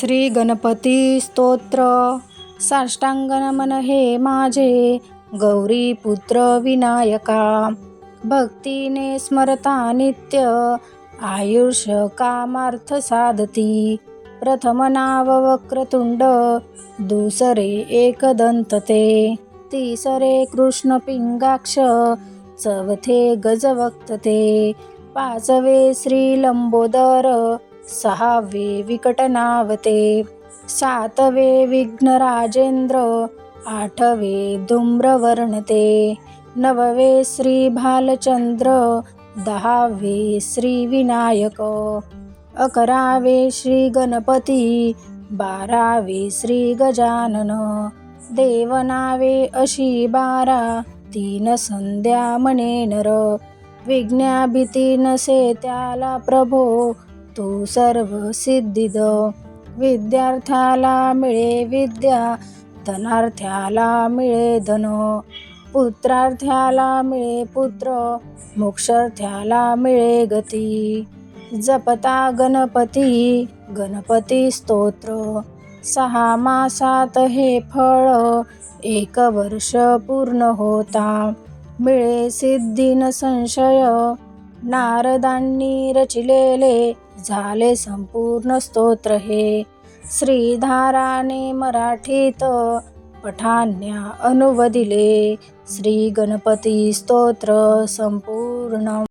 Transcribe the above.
श्री गणपती स्तोत्र. साष्टांग नमन हे माझे गौरी पुत्र विनायका. भक्तीने स्मरता नित्य आयुष्य कामार्थ साधती. प्रथम नाव वक्रतुंड दुसरे एकदंत ते तिसरे कृष्ण पिंगाक्ष चौथे गजवक्तते. पाचवे श्री लंबोदर सहावे विकटनावते सातवे विघ्नराजेंद्र आठवे धूम्रवर्णते नववे श्री भालचंद्र दहावे श्रीविनायक अकरावे श्री गणपती बारावे श्री गजानन देवनावे अशी बारा तीन संध्या म्हणे नर विज्ञाभीती नसे त्याला प्रभो तू सर्व सिद्धिद. विद्यार्थ्याला मिळे विद्या धनार्थ्याला मिळे धन. पुत्रार्थ्याला मिळे पुत्र मोक्षार्थ्याला मिळे गती. जपता गणपती गणपती स्तोत्र. सहा मासात हे फळ एक वर्ष पूर्ण होता. मिळे सिद्धीन संशय नारदांनी रचिलेले झाले संपूर्ण स्तोत्र हे. श्रीधाराने मराठीत पठाण्या अनुवदिले. श्री गणपती स्तोत्र संपूर्ण